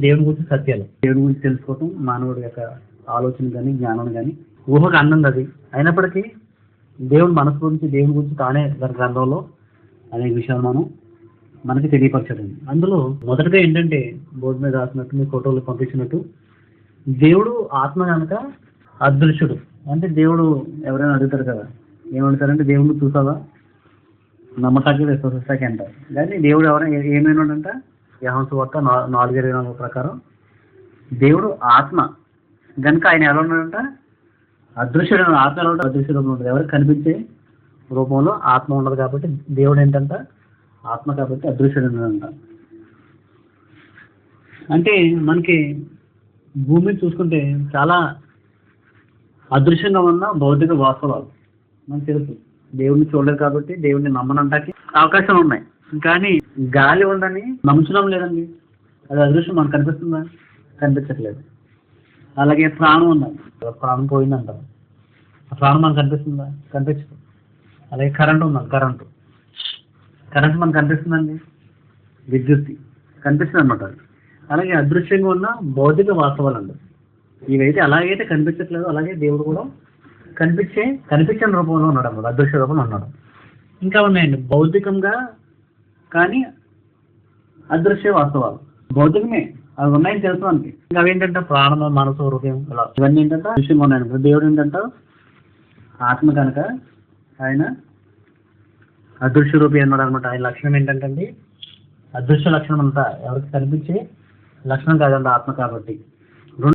దేవుని గురించి సత్యాలు. దేవుని గురించి తెలుసుకోవటం మానవుడి యొక్క ఆలోచన కానీ జ్ఞానం కానీ ఊహకు అందం అది. అయినప్పటికీ దేవుని మనసు గురించి దేవుని గురించి తానే దాని గ్రంథంలో అనేక విషయాలు మనం మనకి తెలియపరచడం అందులో మొదటగా ఏంటంటే బోర్డు మీద రాసినట్టు మీ ఫోటోలు పంపించినట్టు దేవుడు ఆత్మ కనుక అదృశ్యుడు. అంటే దేవుడు ఎవరైనా అడుగుతారు కదా ఏమంటారంటే దేవుడు చూసావా? నమ్మకానికి విశ్వసిస్తాకి అంటారు. కానీ దేవుడు ఎవరైనా ఏమైనాడంట? యహంసు వార్త నాలుగు ఇరవై నాలుగు ప్రకారం దేవుడు ఆత్మ. కనుక ఆయన ఎలా ఉన్నాడంట? అదృశ్యుడు ఆత్మ ఎలా ఉంటాడు? అదృశ్య రూపంలో ఉంటుంది ఎవరికి కనిపించే రూపంలో ఆత్మ ఉండదు కాబట్టి దేవుడు ఏంటంట? ఆత్మ కాబట్టి అదృశ్యుడు ఉన్నాడంట అంటే మనకి భూమిని చూసుకుంటే చాలా అదృశ్యంగా ఉన్న భౌతిక వాస్తవాలు. మనకు తెలుసు. దేవుడిని చూడలేదు కాబట్టి దేవుడిని నమ్మనంటాకి అవకాశాలు ఉన్నాయి. కానీ గాలి ఉందని మంచడం లేదండి. అది అదృశ్యం మనకు కనిపిస్తుందా? కనిపించట్లేదు. అలాగే ప్రాణం ఉన్నది ప్రాణం పోయిందంటారు ఆ ప్రాణం మనకు కనిపిస్తుందా? కనిపించదు. అలాగే కరెంట్ ఉందండి కరెంటు. కరెంట్ మనకు కనిపిస్తుందండి? విద్యుత్. కనిపిస్తుంది అనమాట అలాగే అదృశ్యంగా ఉన్న భౌతిక వాస్తవాలు అండి ఇవైతే అలాగైతే కనిపించట్లేదు. అలాగే దేవుడు కూడా కనిపించే కనిపించని రూపంలో ఉన్నాడు అన్నమాట అదృశ్య రూపంలో ఉన్నాడు. ఇంకా ఉన్నాయండి. భౌతికంగా కానీ అదృశ్య వాస్తవాలు. భౌతికమే అవి ఉన్నాయని తెలుసు మనకి. ఇంకా అవి ఏంటంటే ప్రాణం మనసు హృదయం ఇలా. ఇవన్నీ ఏంటంటే విషయం ఉన్నాయండి దేవుడు ఏంటంటే ఆత్మ కనుక ఆయన అదృశ్య రూపి అన్నాడు అనమాట. ఆయన లక్షణం ఏంటంటే అదృశ్య లక్షణం అంతా ఎవరికి కనిపించే లక్షణం కాదండి ఆత్మ కాబట్టి.